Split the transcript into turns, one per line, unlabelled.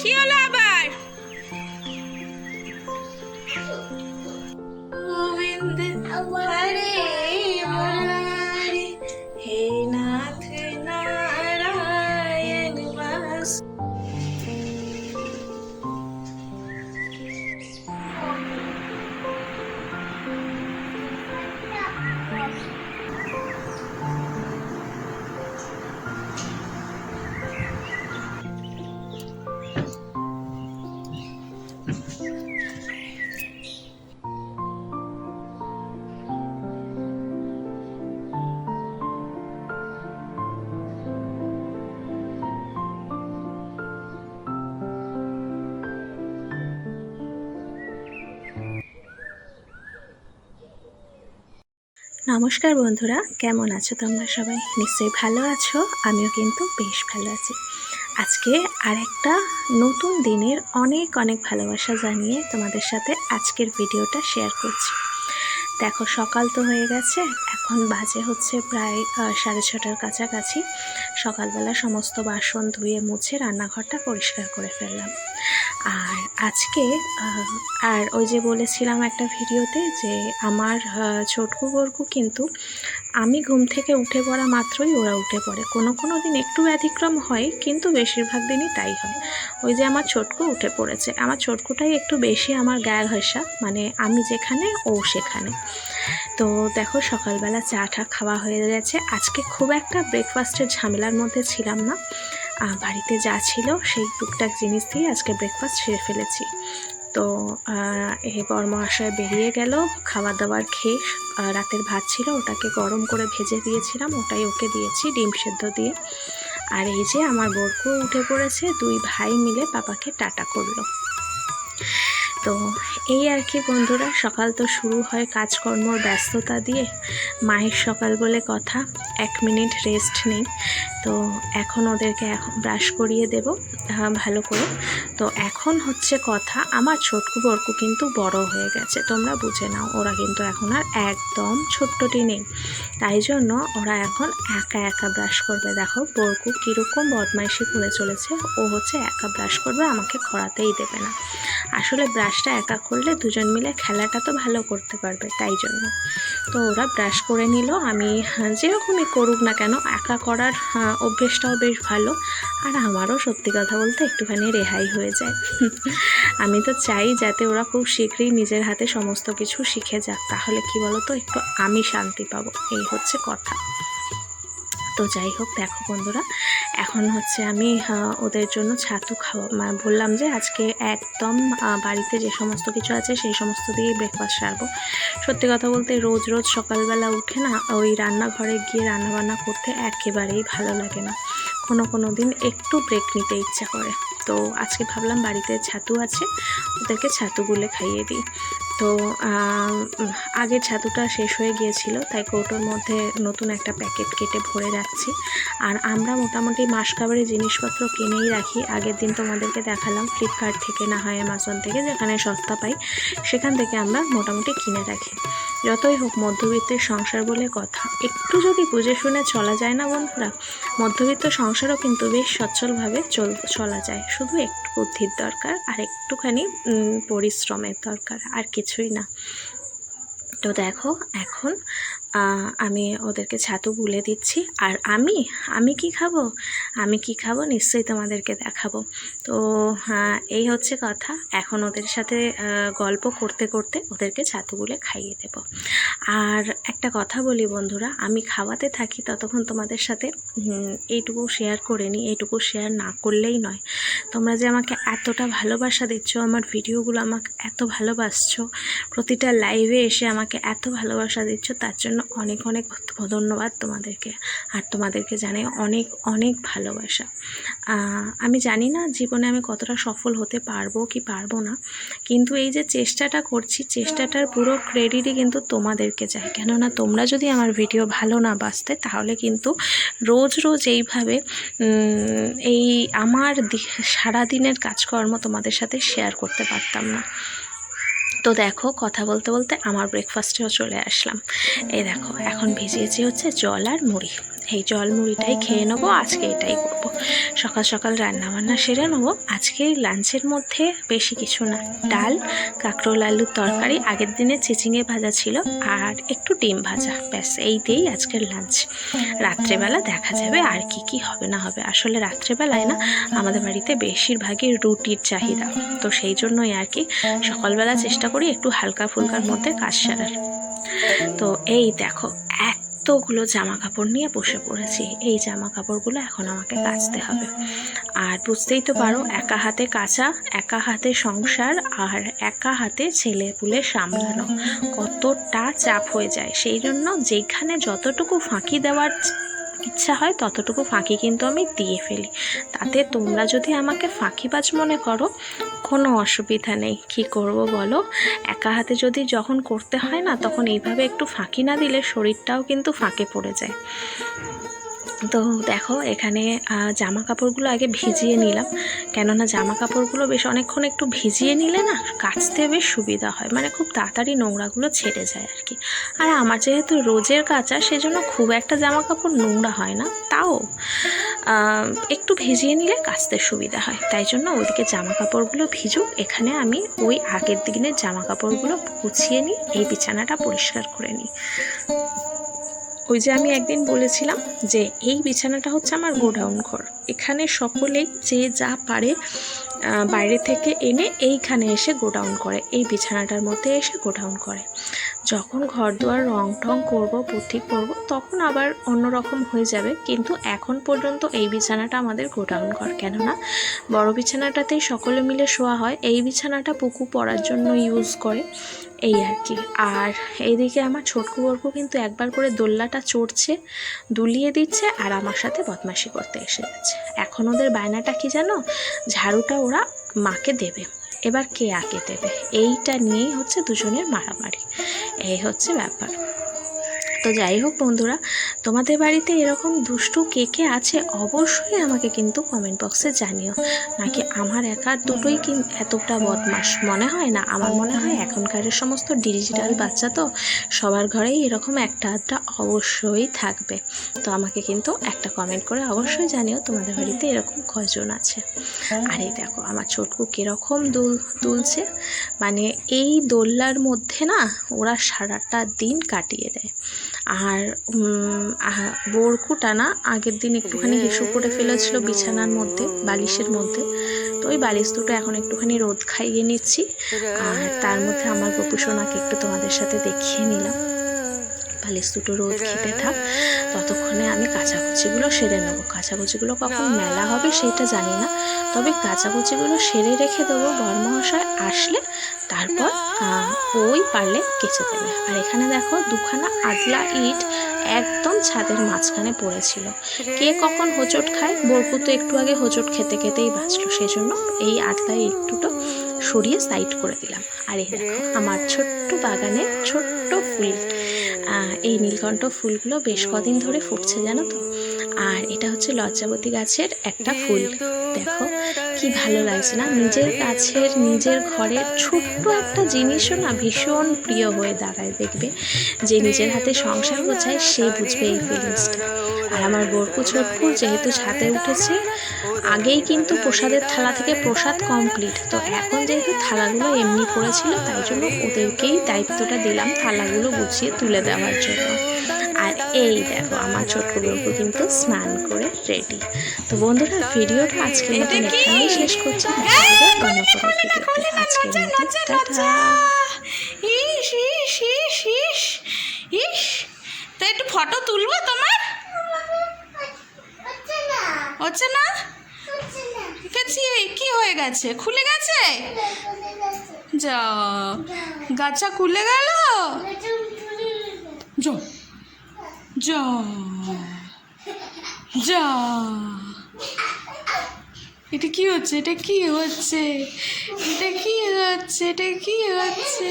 কি হলো আবার? নমস্কার বন্ধুরা, কেমন আছো তোমরা সবাই? নিশ্চয়ই ভালো আছো, আমিও কিন্তু বেশ ভালো আছি। আজকে আর একটা নতুন দিনের অনেক অনেক ভালোবাসা জানিয়ে তোমাদের সাথে আজকের ভিডিওটা শেয়ার করছি। দেখো, সকাল তো হয়ে গেছে, এখন বাজে হচ্ছে প্রায় সাড়ে ছটার কাছাকাছি। সকালবেলা সমস্ত বাসন ধুয়ে মুছে রান্নাঘরটা পরিষ্কার করে ফেললাম। আর আজকে আর ওই যে বলেছিলাম একটা ভিডিওতে যে আমার ছোটকু বরকু কিন্তু আমি ঘুম থেকে উঠে পড়া মাত্রই ওরা উঠে পড়ে। কোনো কোনো দিন একটু ব্যতিক্রম হয়, কিন্তু বেশিরভাগ দিনই তাই হয়। ওই যে আমার ছোটকু উঠে পড়েছে। আমার ছোটকুটাই একটু বেশি আমার গায়ে ঘষা মানে আমি যেখানে, ও সেখানে। তো দেখো, সকালবেলা চা টা খাওয়া হয়ে গেছে। আজকে খুব একটা ব্রেকফাস্টের ঝামেলার মধ্যে ছিলাম না। বাড়িতে যা ছিল সেই টুকটাক জিনিস দিয়ে আজকে ব্রেকফাস্ট সেরে ফেলেছি। তো এই বর্মহাশয় বেরিয়ে গেল খাবার দাবার খেয়ে রাতের ভাত ছিল, ওটাকে গরম করে ভেজে দিয়েছিলাম, ওটাই ওকে দিয়েছি ডিম সেদ্ধ দিয়ে। আর এই যে আমার বরকু উঠে পড়েছে, দুই ভাই মিলে পাপাকে টাটা করল। তো এই আর কি বন্ধুরা, সকাল তো শুরু হয় কাজকর্ম ব্যস্ততা দিয়ে। মায়ের সকাল বলে কথা, এক মিনিট রেস্ট নেই। তো এখন ওদেরকে এখন ব্রাশ করিয়ে দেব ভালো করে। তো এখন হচ্ছে কথা, আমার ছোটকু বরকু কিন্তু বড় হয়ে গেছে, তোমরা বুঝে নাও, ওরা কিন্তু এখন আর একদম ছোট্টটি নেই। তাই জন্য ওরা এখন একা একা ব্রাশ করবে। দেখো, বরকু কীরকম বদমাইশি করে চলেছে, ও হচ্ছে একা ব্রাশ করবে, আমাকে করাতেই দেবে না। আসলে ব্রাশটা একা করলে দুজন মিলে খেলাটা তো ভালো করতে পারবে তাই জন্য। তো ওরা ব্রাশ করে নিল। আমি হ্যাঁ, যেরকমই করুক না কেন একা করার হ্যাঁ, অভ্যেসটাও বেশ ভালো। আর আমারও সত্যি কথা বলতে একটুখানি রেহাই হয়ে যায়। আমি তো চাই যাতে ওরা খুব শীঘ্রই নিজের হাতে সমস্ত কিছু শিখে যাক। তাহলে কি বলো তো একটু আমি শান্তি পাবো। এই হচ্ছে কথা। তো যাই হোক, দেখো বন্ধুরা, এখন হচ্ছে আমি ওদের জন্য ছাতু খাওয়া বললাম যে আজকে একদম বাড়িতে যে সমস্ত কিছু আছে সেই সমস্ত দিয়েই ব্রেকফাস্ট সারবো। সত্যি কথা বলতে রোজ রোজ সকালবেলা উঠে না, ওই রান্নাঘরে গিয়ে রান্নাবান্না করতে একেবারেই ভালো লাগে না। কোনো কোনো দিন একটু ব্রেক নিতে ইচ্ছা করে। তো আজকে ভাবলাম বাড়িতে ছাতু আছে, ওদেরকে ছাতু গুলে খাইয়ে দিই। তো আগের ছাতুটা শেষ হয়ে গিয়েছিল, তাই কৌটোর মধ্যে নতুন একটা প্যাকেট কেটে ভরে রাখছি। আর আমরা মোটামুটি মাস খাবারের জিনিসপত্র কিনেই রাখি। আগের দিন তোমাদেরকে দেখালাম ফ্লিপকার্ট থেকে না হয় অ্যামাজন থেকে, যেখানে সস্তা পাই, সেখান থেকে আমরা মোটামুটি কিনে রাখি। যতই হোক মধ্যবিত্তের সংসার বলে কথা। একটু যদি বুঝে শুনে চলা যায় না বন্ধুরা, মধ্যবিত্ত সংসারও কিন্তু বেশ সচ্ছলভাবে চল চলা যায়। শুধু একটু বুদ্ধির দরকার আর একটুখানি পরিশ্রমের দরকার, আর কিছুই না। তো দেখো, এখন আমি ওদেরকে ছাতু গুলে দিচ্ছি। আর আমি? আমি কি খাব? আমি কি খাব? নিশ্চয়ই তোমাদেরকে দেখাবো। তো হ্যাঁ এই হচ্ছে কথা। এখন ওদের সাথে গল্প করতে করতে ওদেরকে ছাতু গুলে খাইয়ে দেব। আর একটা কথা বলি বন্ধুরা, আমি খাওয়াতে থাকি ততক্ষণ তোমাদের সাথে এইটুকু শেয়ার করে নিই, এইটুকু শেয়ার না করলেই নয়। তোমরা যে আমাকে এতটা ভালোবাসা দিচ্ছ, আমার ভিডিওগুলো আমাকে এত ভালোবাসছো, প্রতিটা লাইভে এসে আমাকে এত ভালোবাসা দিচ্ছ, তার জন্য অনেক অনেক ধন্যবাদ তোমাদেরকে। আর তোমাদেরকে জানাই অনেক অনেক ভালোবাসা। আমি জানি না জীবনে আমি কতটা সফল হতে পারব কি পারব না, কিন্তু এই যে চেষ্টাটা করছি, চেষ্টাটার পুরো ক্রেডিটই কিন্তু তোমাদেরকে চাই। কেননা তোমরা যদি আমার ভিডিও ভালো না বাঁচতে, তাহলে কিন্তু রোজ রোজ এইভাবে এই আমার সারাদিনের কাজকর্ম তোমাদের সাথে শেয়ার করতে পারতাম না। তো দেখো, কথা বলতে বলতে আমার ব্রেকফাস্টেও চলে আসলাম। এই দেখো, এখন ভিজিয়েছি হচ্ছে জল আর মুড়ি। এই জল মুড়িটাই খেয়ে নেব, আজকে এটাই করব। সকাল সকাল রান্না বান্না সেরে নেব। আজকে লাঞ্চের মধ্যে বেশি কিছু না। ডাল, কাঁকরোল, আলুর তরকারি, আগের দিনে চিচিঙে ভাজা ছিল, আর একটু ডিম ভাজা। ব্যাস, এই দিয়েই আজকের লাঞ্চ। রাত্রেবেলা দেখা যাবে আর কি কি হবে না হবে। আসলে রাত্রেবেলায় না, আমাদের বাড়িতে বেশিরভাগই রুটির চাহিদা। তো সেই জন্যই আর কি সকালবেলা চেষ্টা করি একটু হালকা ফুলকার মধ্যে কাজ সারার। তো এই দেখো এতগুলো জামা কাপড় নিয়ে বসে পড়েছি, এই জামা কাপড়গুলো এখন আমাকে কাচতে হবে। আর বুঝতেই তো পারো, একা হাতে কাচা, একা হাতে সংসার, আর একা হাতে ছেলে পুলে সামলানো। কতটা চাপ হয়ে যায়। সেই জন্য যেখানে যতটুকু ফাঁকি দেওয়ার ইচ্ছা হয় ততটুকু ফাঁকি কিন্তু আমি দিয়ে ফেলি। তাতে তোমরা যদি আমাকে ফাঁকিবাজ মনে করো, কোনো অসুবিধা নেই। কি করব বলো? একা হাতে যদি যখন করতে হয় না, তখন এইভাবে একটু ফাঁকি না দিলে শরীরটাও কিন্তু ফাঁকে পড়ে যায়। তো দেখো, এখানে জামা কাপড়গুলো আগে ভিজিয়ে নিলাম। কেননা জামা কাপড়গুলো বেশ অনেকক্ষণ একটু ভিজিয়ে নিলে না কাচতে বেশ সুবিধা হয়। মানে খুব তাড়াতাড়ি নোংরাগুলো ছেড়ে যায় আর কি আর আমার যেহেতু রোজের কাচা, সেজন্য খুব একটা জামা কাপড় নোংরা হয় না। তাও একটু ভিজিয়ে নিলে কাচতে সুবিধা হয়। তাই জন্য ওইদিকে জামা কাপড়গুলো ভিজুক। এখানে আমি ওই আগের দিনের জামা কাপড়গুলো গুছিয়ে নিই এই বিছানাটা পরিষ্কার করে নিই। ওই যে আমি একদিন বলেছিলাম যে এই বিছানাটা হচ্ছে আমার গোডাউন ঘর। এখানে সকলেই যে যা পারে বাইরে থেকে এনে এইখানে এসে গোডাউন করে, এই বিছানাটার মধ্যে এসে গোডাউন করে। যখন ঘর দুয়ার রং টং করব পুঁথি করব তখন আবার অন্যরকম হয়ে যাবে। কিন্তু এখন পর্যন্ত এই বিছানাটা আমাদের গোডাউন ঘর, কেননা বড় বিছানাটাতেই সকলে মিলে শোয়া হয়। এই বিছানাটা পুকু পড়ার জন্য ইউজ করে, এই আর কি। আর এইদিকে আমার ছোটকু বরকু কিন্তু একবার করে দোল্লাটা চড়ছে, দুলিয়ে দিচ্ছে আর আমার সাথে বদমাশি করতে এসে যাচ্ছে এখন ওদের বায়নাটা কি জানো? ঝাড়ুটা ওরা মাকে দেবে। এবার কে আগে দেবে? এইটা নিয়েই হচ্ছে দুজনের মারামারি। এই হচ্ছে ব্যাপার। তো যাই হোক বন্ধুরা, তোমাদের বাড়িতে এরকম দুষ্টু কে কে আছে অবশ্যই আমাকে কিন্তু কমেন্ট বক্সে জানিও। নাকি আমার একার দুটোই কি এতটা বদমাস? মনে হয় না? আমার মনে হয় এখনকারের সমস্ত ডিজিটাল বাচ্চা তো সবার ঘরেই এরকম একটা আধটা অবশ্যই থাকবে। তো আমাকে কিন্তু একটা কমেন্ট করে অবশ্যই জানিও তোমাদের বাড়িতে এরকম কজন আছে। আর এই দেখো, আমার ছোটকু কীরকম দুল দুলছে। মানে এই দোল্লার মধ্যে না ওরা সারাটা দিন কাটিয়ে দেয়। আর বোরকুটা না আগের দিন একটুখানি হিসু করে ফেলেছিল বিছানার মধ্যে, বালিশের মধ্যে। তো ওই বালিশ দুটো এখন একটুখানি রোদ খাইয়ে নিচ্ছি। আর তার মধ্যে আমার গোপুসোনাকে একটু তোমাদের সাথে দেখিয়ে নিলাম। বালিশ দুটো রোদ খেতে থাক, ততক্ষণে আমি কাচাকুচিগুলো সেরে নেব। কাচাকুচিগুলো কখন মেলা হবে সেটা জানি না, তবে কাচাকুচিগুলো সেরে রেখে দেবো বরমহাশয়, আসলে তারপর ওই পারলে কেচে দেবে। আর এখানে দেখো দুখানা আদলা ইট একদম ছাদের মাঝখানে পড়েছিল। কে কখন হোঁচট খায়? বরকু তো একটু আগে হোঁচট খেতে খেতেই বাঁচলো সেই জন্য এই আদলা ইট দুটো সরিয়ে সাইড করে দিলাম। আর এই দেখো, আমার ছোট্ট বাগানে ছোট্ট ফুল এই নীলকণ্ঠ ফুলগুলো বেশ কদিন ধরে ফুটছে জানো তো? আর এটা হচ্ছে লজ্জাবতী গাছের একটা ফুল। দেখো কি ভালো লাগছে না? নিজের গাছের নিজের ঘরের ছোট্ট একটা জিনিসও না ভীষণ প্রিয় হয়ে দাঁড়ায় দেখবে? যে নিজের হাতে সংসার গোছায় সে বুঝবে এই ফিলিংসটা আর আমার বরকু ছোটকু যেহেতু ছাদে উঠেছে আগেই কিন্তু প্রসাদের থালা থেকে প্রসাদ কমপ্লিট তো এখন যেহেতু থালাগুলো এমনি পড়েছিল তাই জন্য ওদেরকেই দায়িত্বটা দিলাম থালাগুলো গুছিয়ে তুলে দেওয়ার জন্য। এই দেখো আমার ছোট্ট বরকু কিন্তু স্নান করে রেডি তো বন্ধুরা ভিডিওটা আজকের মতন এখানেই শেষ করছি। অন্য কোনো ভিডিওতে। আজকের মতো
ইস ইস ইস ইস ইস। তা একটু ফটো তুলবো তোমার? হচ্ছে না? গেছি কি হয়ে গেছে? খুলে গেছে? যা গাছা খুলে গেল? যা যা যা। এটা কি হচ্ছে? এটা কি হচ্ছে? এটা কি হচ্ছে? এটা কি হচ্ছে?